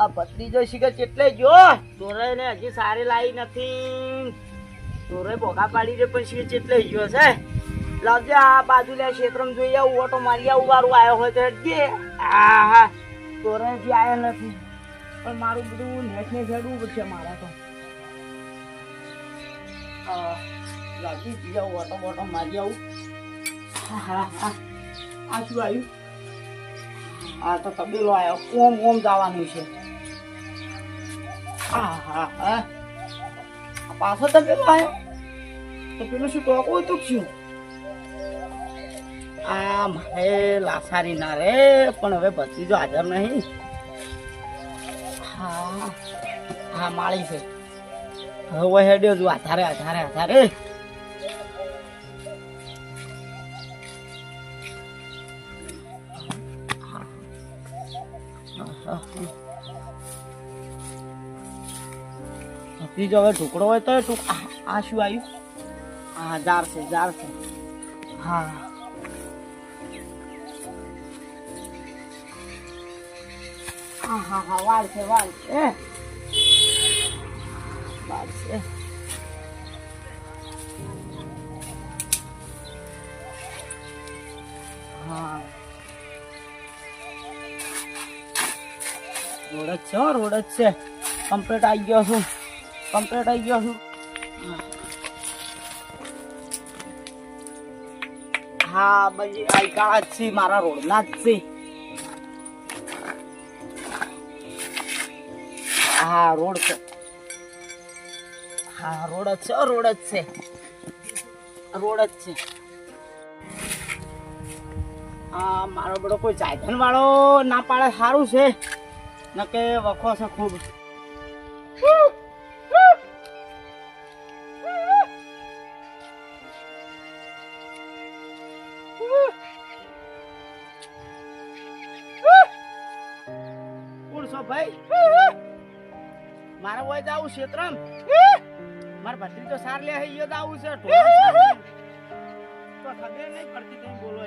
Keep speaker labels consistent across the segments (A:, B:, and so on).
A: આ ભત્રીજો શિખર કેટલે હજી સારી લાવી નથી. ચોરાઈ ભોગા પાડી દે પણ શિખર કેટલે ગયો છે? લાવજે આ બાજુ લે ક્ષેત્રમાં જોઈ આવું, ઓટો મારી આવું, વારું આવ્યો હોય તો હટજે. હા હા. ચોરાઈ હજી નથી. પણ મારું બધું નેટ ને હેડવું પડશે મારા તો. લાવજી જઈ આવું ઓટો બોટો મારી આવું. હા હા હા. આ શું આવ્યું? આ તો તબેલો આવ્યો. ઓમ ઓમ જવાનું છે. હા હા હા. પાછો તબેલો આવ્યો. તો પેલું શું ટોકો તો શું આ મારે લાસારી ના રે પણ હવે ભત્રીજો હાજર નહીં. હા. હા માળી છે. હવે હેડ્યો છું. આધારે આધારે આધારે. ભત્રીજો હવે ઢોકળો હોય તો ટૂંક આ શું આવ્યું? હા જાર છે જાર છે. હા. હા હા હા, વાળ છે વાળ છે. વાળ છે. છે રોડ જ છે કમ્પ્લીટ આવી ગયો છું કમ્પ્લીટ આવી ગયો છું હા બધી આઈકાળા જ છે મારા રોડના જ છે હા રોડ છે હા રોડ જ છે રોડ જ છે રોડ જ છે આ મારો બધો કોઈ ચાયધન વાળો ના પાડે સારું છે નકે વખો છે ખૂબ. ભાઈ? મારે હોય જાવું ક્ષેત્રમ મારા ભત્રી તો સાર લે હૈયો જાવું છે તો ખબર નહીં પડતી તમે બોલો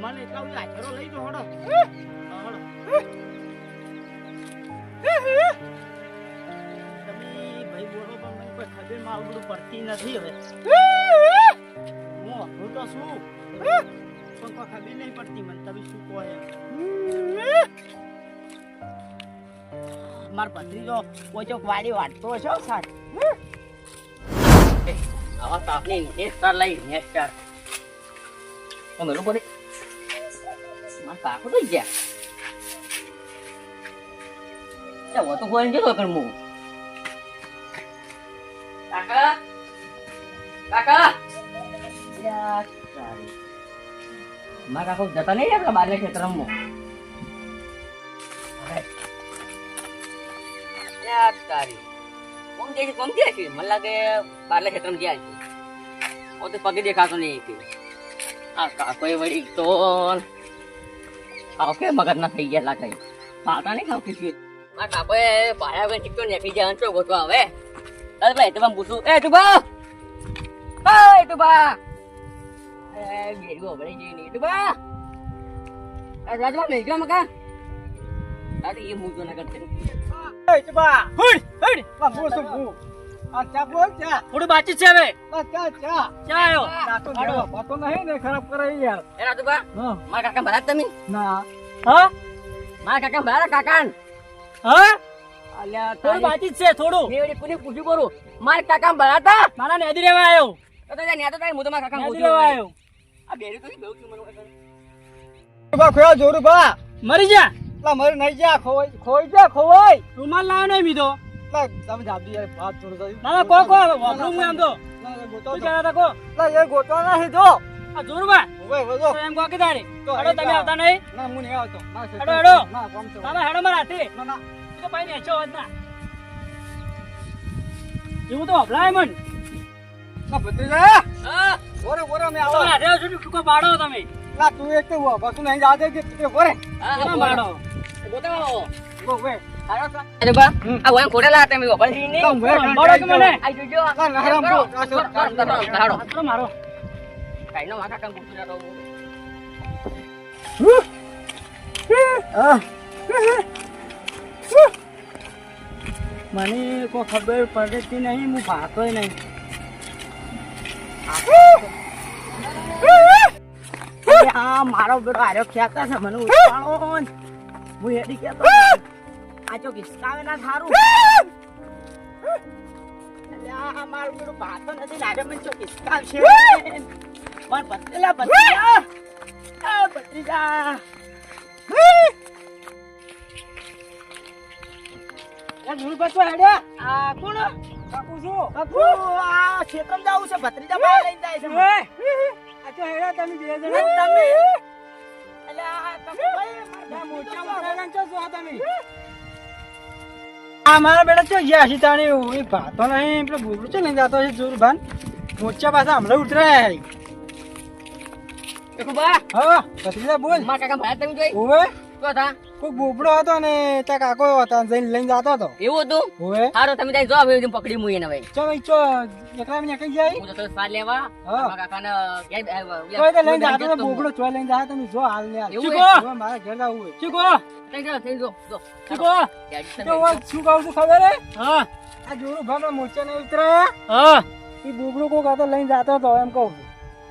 A: મને એટલા લઈ જો પડતી નથી હવે હું અઘરું તો છું પણ કોઈ ખબર નહીં પડતી મને તમે શું કહો માર ભત્રીજો ચોક વાડી વાટતો હશો સાત આવા માર કાકો તો ગયા એટલે હું જતા નહીં આપણા બારના ખેતર રમવું ગયા છે મને બારલા ખેતરમાં ગયા છે દેખાતો નહીં કે આ કાકોએ વળી તો આવ કે મગજ ના થઈ ગયા લાગે પાતા નહીં ખાવ કે આ કાકોએ પાયા વગર ચીકતો નીકળી જાય અંચો ગોતવા હવે. અરે ભાઈ તો પૂછું. એ તું બા એ તું બા એ બેરગો ભળી જઈ નહીં તું બા આ રાજવા મેલ ગયો મકા અરે એ મૂજો ના કરતે થોડું બાકી છે હવે. ક્યાં આવ્યો એ રાજુબા મારા કાકા ભરા તમે?
B: હા?
A: મારા કાકા ભરા કાકા
B: હા?
A: અલ્યા
B: થોડું બાકી જ છે થોડું.
A: મેવડી પુની પૂછ્યું કરું. મારા કાકા ભરા તા
B: મારા નેદી રેવા આવ્યો
A: તો તો ન્યા તો તારી હું તો મારા કાકા
B: નેદી રેવા આવ્યો
A: આ બેરી તો બેઉ છું મને
B: મરી જા. રૂમાલ લાવ્યો નહીં મીધો ના ના કો કો વાપરું હું એમ તો. શું કહેતા હતા કો આ જોરુબા તો એમ કો કે તારી હેડો તમે આવતા નહીં હેડો હેડો તમે હેડો મારા હાથે એ તો ભાઈ નેચો હોત ના એવું તો હભલાય મન
A: હા
B: તમે હાથે આવશો તો ટૂંકો પાડો તમે
A: તું એક તો બસું નહીં જાતે કે તું બોરે
B: ના પાડો
A: બોતાવો
C: હાલો અરે બા, આ વાંક ખોટેલા હતા, મેં વપરાશી નહીં.
A: તો ઊભે ખાંડ મળો કે મને?
C: આઈ જોજો.
A: ના, ના, હરામ
C: કરો.
A: બો. આ
C: કરો, કરો, કરો, કરો, હાલો. કાંઈનો વાંકા કામ પૂછ્યા તો.
A: મને કોઈ ખબર પડતી નહીં હું ભાતોય નહીં આ મારો બેટો આર્યો ખેંચે છે મને ઉઠાડો ને. હું હેડી કહેતો આ જો કિસ્સાવે ના થારું આ મારો બેટો ભાતો નથી લાગે મને જો કિસ્સાવશે પણ આ? આ કોણ? કાકુ છું. કાકુ, આ ક્ષેત્રમાં જાવું છે, ભત્રીજા લઈને જાય છે. તમે? આ કાકુભાઈ, મારા મોટા ઉતરાયણ છો શું આ તમે? મારા બેટા ચો ગયા છે તાણી એ ભાતો નહીં પેલો બોબડું છે નહીં જાતો છે જોરભાન મોચા પાછા હમણાં ઉતરાય
C: કુબા,
A: હા ભત્રીજા બોલ.
C: મારા કાકા ભાયા તમે જોઈ?
A: ઓવે
C: શું હતા?
A: કોઈ બોબડો હતો ને ત્યાં કાકો હતા જઈને લઈને જતો હતો.
C: એવું હતું?
A: ઓવે
C: હારું તમે ત્યાં જો હવે પકડી મુઈ એને ભાઈ
A: ચો ભાઈ ચો એકલા મને કઈ જાય?
C: હું તો થોડો લેવા. મારા કાકાને
A: કોઈ તો લઈને જાતો બોબડો જાય તમે જો હાલ ને ચીકો! મારા ઘેર લાવવું હોય. ચીકો
C: ત્યાં જાઓ, ત્યાં જો, જો.
A: ચીકો તો વાત શું કહું છું ખબર હે?
C: હા.
A: આ જોરું ભાનો મોચા ને ઉતરાયા?
C: હા.
A: એ બોબડો કોક હતો લઈને જતો હતો એમ કહું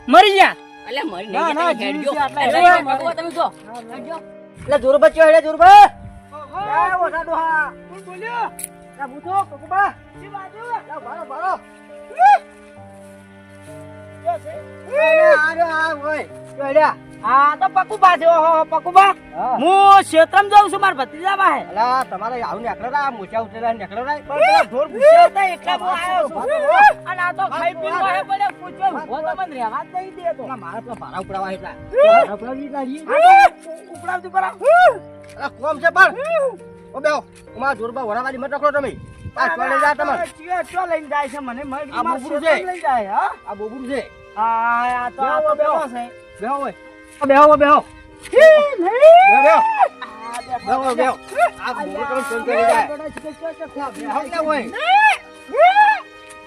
C: મરી ગયા? અલ્યા મરી
A: ના, ના, છે.
C: હેડજો.
A: એ,
C: તમે જો હેડજો.
A: એટલે જોરું બચ્યો હેડે જોરું બા એ ઓછા ડોહા. કોણ બોલ્યો? ના બુતો કકુબા. જી બાજુ? લા બારો બારો આ તો પકુબા છે ઓહો પકુબા. હું. ક્ષેત્રમાં જાઉં છું મારા ભત્રીજા
D: અલા તમારે આવું નીકળો ના મોચા ઉતરેલા નીકળો ના
A: પણ ઢોર હું આવ્યો છું. અને આ તો ખાઈ પીને વાહે પડે પૂછ્યો ઊભો તો રહેવા જ નહીં દેતો.
D: મારા પેલા ભાડા ઉપડાવા એટલા. એટલા અલા, કોમ છે પણ. ઓ બેહો તમારા જોરબા વરાવાળી મત રખડો તમે. આ ચોલે જા તમે.
A: ચો લઈને જાય છે મને મર
D: આ બબરું છે.
A: જાય હા?
D: આ બોબુર છે.
A: આ આ તો આ તો
D: બેહો.
A: છે.
D: ઓ બેહો બેહો બેહો. બેહો આ ચોલ કરી જાય બેહો. ને ઓય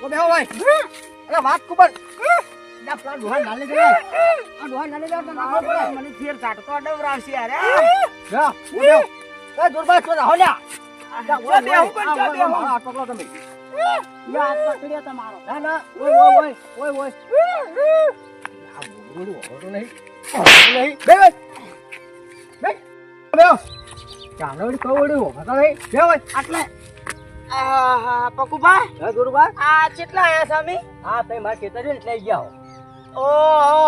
D: ઓ બેહો ઓય અલા વાત કુબર ના પેલા ડોહા નાલે દે આ ડોહા નાલે દે તો નાખો પડે
A: મને ફેર ઝાટકો અડવરાવશે યાર
D: બેહો. ઓ બેહો એ જોરબા છો હો લ્યા
A: ચો બેહું પણ ચો બેહું
D: આ પકડો તમે
A: યાર પકડ્યો તમારો
D: ના ના ઓય ઓય ઓય ઓય ઓય આ બોબુર ઓળો નહીં નહીં બે બે બે બે ચાલો વળી કહું વળી ઓળો તો નહીં બે ઓય
A: આટલે પકુભા
D: હે ગુરુબા
A: આ કેટલા આયા સામી
D: હા તમે મારા ખેતર ને એટલે ગયા હો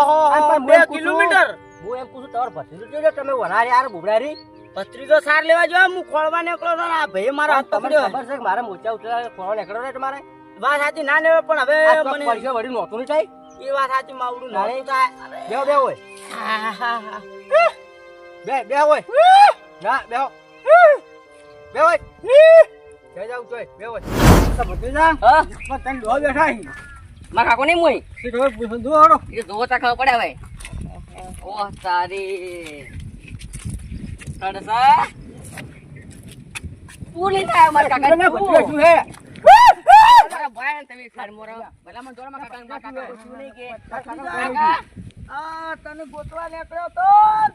A: ઓહો બે કિલોમીટર
D: હું એમ પૂછું તમારે ભત્રીજો જોજો તમે વનારી યાર બુબડારી
A: પત્રીજો સાર લેવા જો હું ખોળવા નીકળો તો આ ભાઈ મારા
D: તમને ખબર છે મારા મોચા ઉતરા ખોળવા નીકળો ને તમારે
A: વાત સાચી ના લેવા પણ હવે મને
D: વળી નહોતું નહીં થાય
A: એ વાત સાચી માવડું થાય.
D: બેહો બે હોય. બે બે હોય ના બેહો. બે હોય જઈ જાવ તોય બે હોય
A: તો ભત્રીજા
C: હા?
A: તને ડોહા બેઠા
C: મારા કાકો નહીં
A: ખબર? પૂછો
C: એ જોવો તા ખબર પડે ભાઈ ઓ તારી. કડસા પૂરી થાય મારા કાકા
D: શું હે.
C: ભાઈ ને તમે ખાડ મોરો ભલા મને જોડમાં કાકા કાકા. પૂછ્યું નહીં કે. કાકા
A: આ તને ગોતવા નીકળ્યો તો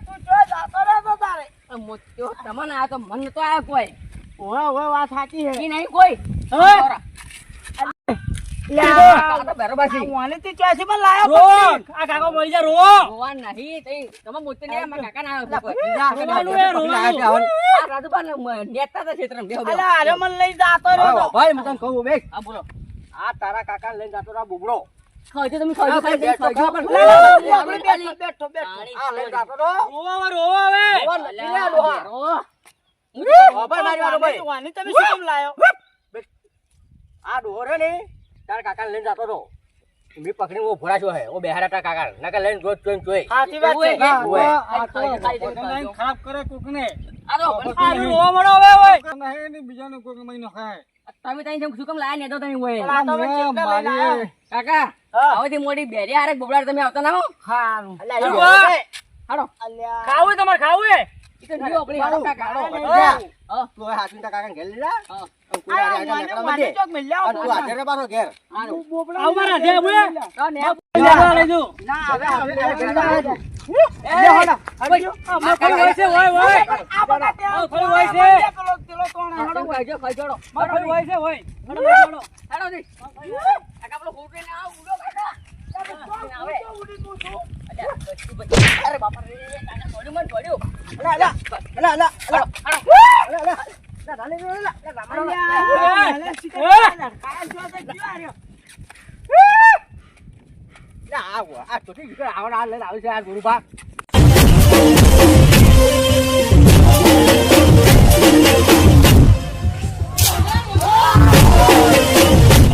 A: તું જો જાતો રહેતો તારે.
C: મોત્યો તમને આ તો મન તો આ કોઈ.
A: વાત સાચી
C: ઈ નહીં કોઈ. તો
D: એ
C: નેતા
A: તો.
D: ભાઈ હું તને કહું બે
C: બોલો.
D: આ તારા કાકા લઈને જાતો રા બુબડો
C: ખાજો તમે ખાજો ખાજો
D: બેઠો પણ
C: આપણે
A: બેઠો, બેઠો, બેઠો.
D: આ લઈને જાતો રો
A: રોવા, રોવા હવે.
D: રોવા નથી ડોહા.
C: રો.
D: ભાઈ મારી વાતો ભાઈ
A: વાની તમે શું કેમ લાયો?
D: આ ડોહો રે ને તારા કાકા લઈને જાતો રહો મેં પકડી હું ભોરાશો હે ઓ બેહારા તા કાકા નકર લઈને જોત જોઈને જોઈ
A: સાચી વાત છે. ખરાબ કરે કોકને.
C: આરો તો
A: આ રોવા મળો હવે, ઓય. બીજાનો કોક મહિનો ખાય.
C: તમે તઈ શું કેમ લાયા
A: ને તો તમે ઓય
C: કાકા હવેથી મોડી બેરી હારે બોબડાડ તમે આવતા ના હો?
A: હારું. હાડો
D: ખાવું તમારે ખાવું
C: એ બોબડા અરે બાપા રે કાના મને પડ્યો
D: અલા અલા અલા અલા અલા અલા અલા અલા આ આ તો ઠીક આવડે આ લઈને આવે છે આ ગુરુભા